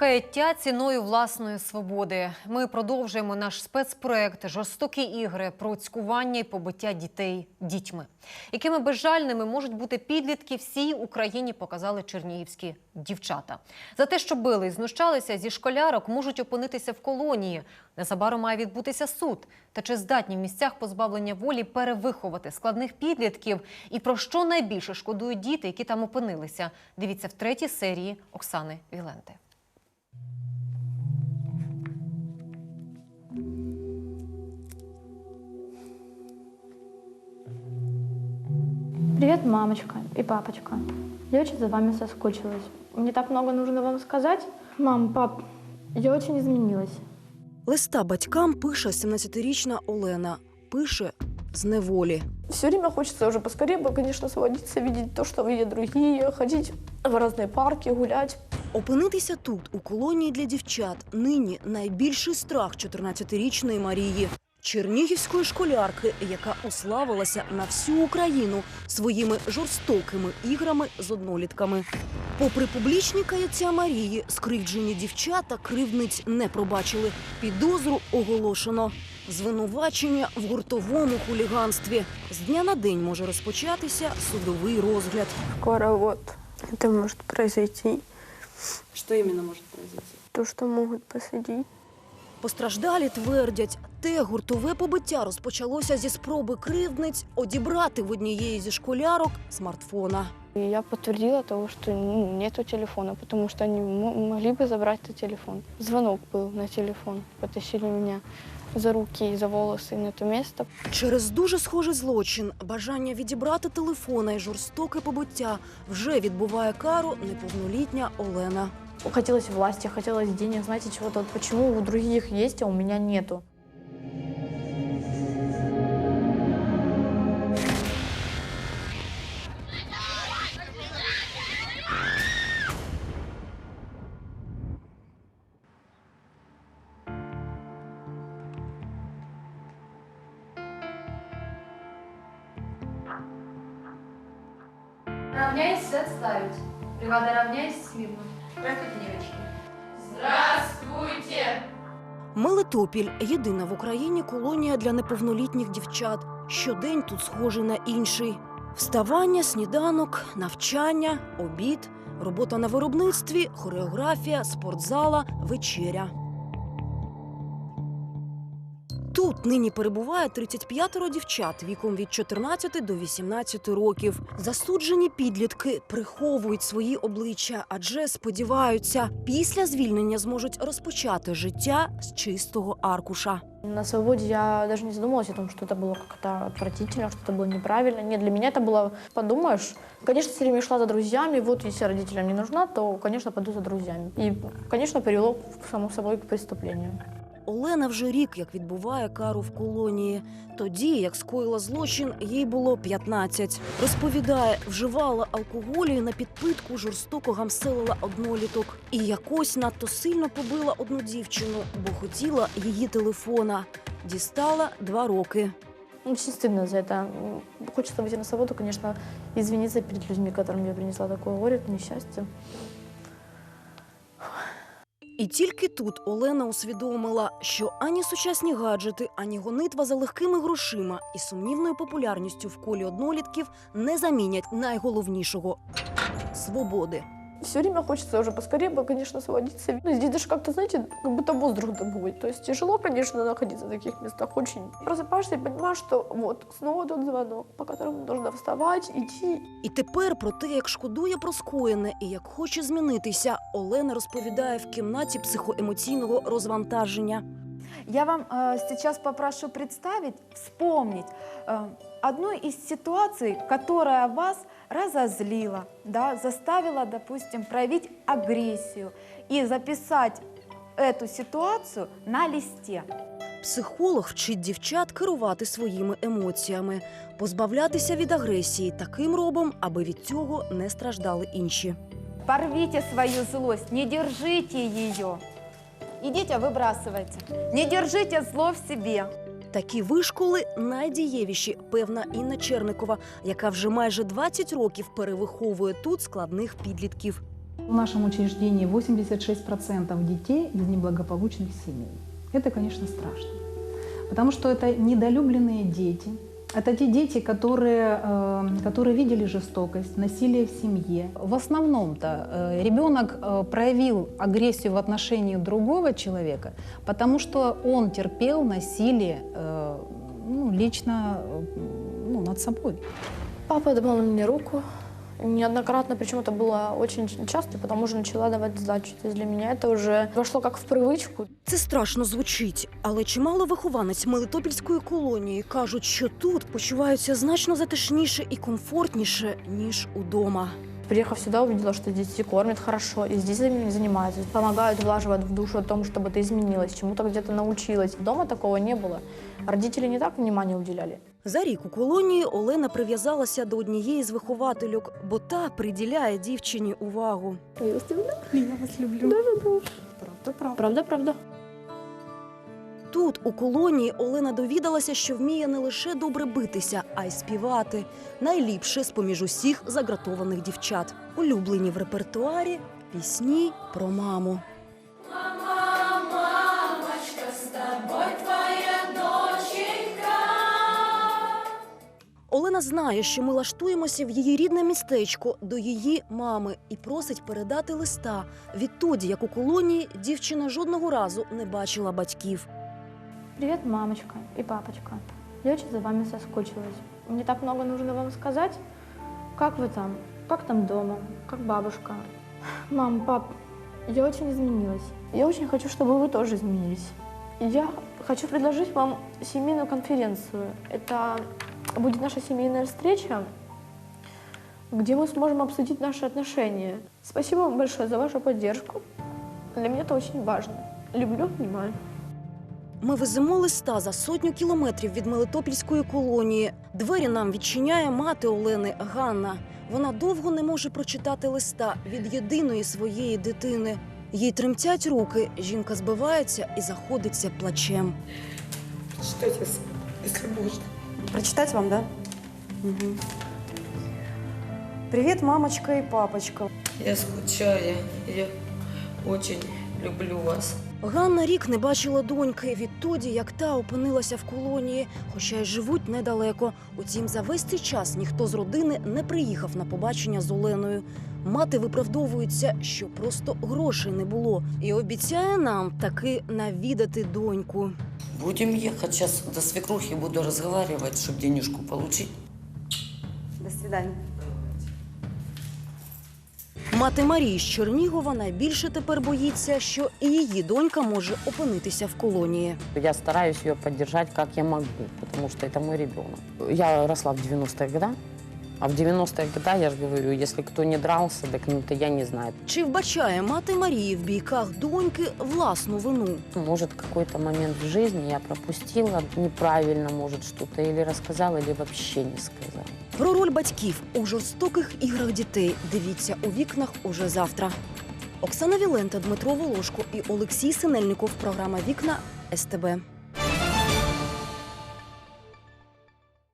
Каяття ціною власної свободи. Ми продовжуємо наш спецпроект Жорстокі ігри про цькування і побиття дітей дітьми. Якими безжальними можуть бути підлітки, всій Україні показали чернігівські дівчата. За те, що били і знущалися зі школярок, можуть опинитися в колонії. Незабаром має відбутися суд. Та чи здатні в місцях позбавлення волі перевиховати складних підлітків? І про що найбільше шкодують діти, які там опинилися? Дивіться в третій серії Оксани Віленти. Привет, мамочка и папочка. Я очень за вами соскучилась. Мне так много нужно вам сказать. Мам, пап, я очень изменилась. Листа батькам пише 17-річна Олена. Пише з неволі. Все время хочется уже поскорее бы, конечно, сводиться, видеть то, что видят другие, ходить в разные парки, гулять. Опинитися тут, у колонії для дівчат, нині найбільший страх 14-річної Марії. Чернігівської школярки, яка уславилася на всю Україну своїми жорстокими іграми з однолітками. Попри публічні каяття Марії, скривджені дівчата кривдниць не пробачили. Підозру оголошено. Звинувачення в гуртовому хуліганстві. З дня на день може розпочатися судовий розгляд. Скоро вот это может произойти. Що іменно може произойти? То, что могут посадить. Постраждалі твердять, те гуртове побиття розпочалося зі спроби кривдниць одібрати в однієї зі школярок смартфона. И я подтвердила того, что ну, нету телефона, потому что они м- могли бы забрать этот телефон. Звонок был на телефон. Потащили меня за руки и за волосы на то место. Через дуже схожий злочин, бажання відібрати телефона і жорстоке побиття вже відбуває кару неповнолітня Олена. Хотелось власти, хотелось денег, знаете, чего-то. Вот почему у других есть, а у меня нету? Равняйсь, отставить. Бригада равняйсь, смирно. Проходите, девочки. Здравствуйте! Мелитопіль єдина в Україні колонія для неповнолітніх дівчат. Щодень тут схожий на інший. Вставання, сніданок, навчання, обід, робота на виробництві, хореографія, спортзала, вечеря. Тут нині перебуває 35 дівчат віком від 14 до 18 років. Засуджені підлітки приховують свої обличчя, адже сподіваються, після звільнення зможуть розпочати життя з чистого аркуша. На свободе я даже не задумывалась о том, что это было как-то отвратительно, что это было неправильно. Нет, для меня это было, подумаешь, конечно, все время шла за друзьями, вот если родителям не нужна, то, конечно, пойду за друзьями. И, конечно, привело, само собой, к преступлению. Олена вже рік як відбуває кару в колонії. Тоді, як скоїла злочин, їй було 15. Розповідає, вживала алкоголю і на підпитку жорстоко гамселила одноліток. І якось надто сильно побила одну дівчину, бо хотіла її телефона. Дістала два роки. Очень стыдно за это. М, Хочется выйти на свободу, конечно, извиниться перед людьми, которым я принесла такое горе, несчастье. І тільки тут Олена усвідомила, що ані сучасні гаджети, ані гонитва за легкими грошима і сумнівною популярністю в колі однолітків не замінять найголовнішого свободи Все время хочется уже поскорее бы, конечно, сводиться. Ну, здесь даже как-то, знаете, как будто воздух другой. То есть тяжело, конечно, находиться в таких местах очень. Просыпаешься и понимаешь, что вот снова тот звонок, по которому нужно вставать, идти. І тепер про те, як шкодує про скоєне і як хоче змінитися, Олена розповідає в кімнаті психоемоційного розвантаження. Я вам э, сейчас попрошу представить, вспомнить э, одну из ситуаций, которая вас разозлила, да, заставила, допустим, проявить агрессию и записать эту ситуацию на листе. Психолог вчить дівчат керувати своїми емоціями, позбавлятися від агресії таким робом, аби від цього не страждали інші. Порвите свою злость, не держите ее. Идите, выбрасывайте. Не держите зло в себе. Такі вишколи найдієвіші, певна Інна Черникова, яка вже майже 20 років перевиховує тут складних підлітків. В нашем учреждении 86% детей из неблагополучных семей. Это, конечно, страшно. Потому что это недолюбленные дети. Это те дети, которые, э, которые видели жестокость, насилие в семье. В основном-то э, ребенок э, проявил агрессию в отношении другого человека, потому что он терпел насилие э, ну, лично ну, над собой. Папа давал мне руку неоднократно, причем это было очень часто, потому что начала давать сдачу. То есть для меня это уже вошло как в привычку. Це страшно звучить, але чимало вихованець Мелитопільської колонії кажуть, що тут почуваються значно затишніше і комфортніше ніж удома. Приехав сюда, увидела, что здесь все кормят хорошо, и здесь за- занимаются, помогают, влаживают в душу о том, чтобы ты изменилась, чему-то где-то научилась. Дома такого не было. Родители не так внимания уделяли. За рік у колонії Олена прив'язалася до однієї з виховательок, бо та приділяє дівчині увагу. Я вас люблю. Правда, правда. Тут, у колонії, Олена довідалася, що вміє не лише добре битися, а й співати. Найліпше з поміж усіх загратованих дівчат. Улюблені в репертуарі пісні про маму. Олена знає, що ми лаштуємося в її рідне містечко до її мами і просить передати листа. Відтоді, як у колонії, дівчина жодного разу не бачила батьків. Привет, мамочка и папочка. Я очень за вами соскучилась. Мне так много нужно вам сказать. Как вы там? Как там дома? Как бабушка? Мам, пап, я очень изменилась. Я очень хочу, чтобы вы тоже изменились. Я хочу предложить вам семейную конференцию. Это будет наша семейная встреча, где мы сможем обсудить наши отношения. Спасибо вам большое за вашу поддержку. Для меня это очень важно. Люблю, обнимаю. Ми веземо листа за сотню кілометрів від Мелитопільської колонії. Двері нам відчиняє мати Олени Ганна. Вона довго не може прочитати листа від єдиної своєї дитини. Їй тремтять руки. Жінка збивається і заходиться плачем. Читайте, если можно. Прочитать вам, да? Мгм. Привет, мамочка и папочка. Я скучаю, я очень люблю вас. Ганна рік не бачила доньки відтоді, як та опинилася в колонії, хоча й живуть недалеко. Утім, за весь цей час ніхто з родини не приїхав на побачення з Оленою. Мати виправдовується, що просто грошей не було, і обіцяє нам таки навідати доньку. Будем ехать. Сейчас до свекрухи буду разговаривать, чтобы денежку получить. До свидания. Мати Марії з Чернігова найбільше тепер боїться, що і її донька може опинитися в колонії. Я стараюсь ее поддержать, как я могу, потому что это мой ребенок. Я росла в 90-е годы, а в 90-е годы, я же говорю, если кто не дрался, так ну, то я не знаю. Чи вбачає мати Марії в бійках доньки власну вину? Может, какой-то момент в жизни я пропустила неправильно, может, что-то или рассказала, или вообще не сказала. Про роль батьків у жорстоких іграх дітей дивіться у вікнах уже завтра. Оксана Вілента, Дмитро Волошко і Олексій Синельников. Програма Вікна СТБ.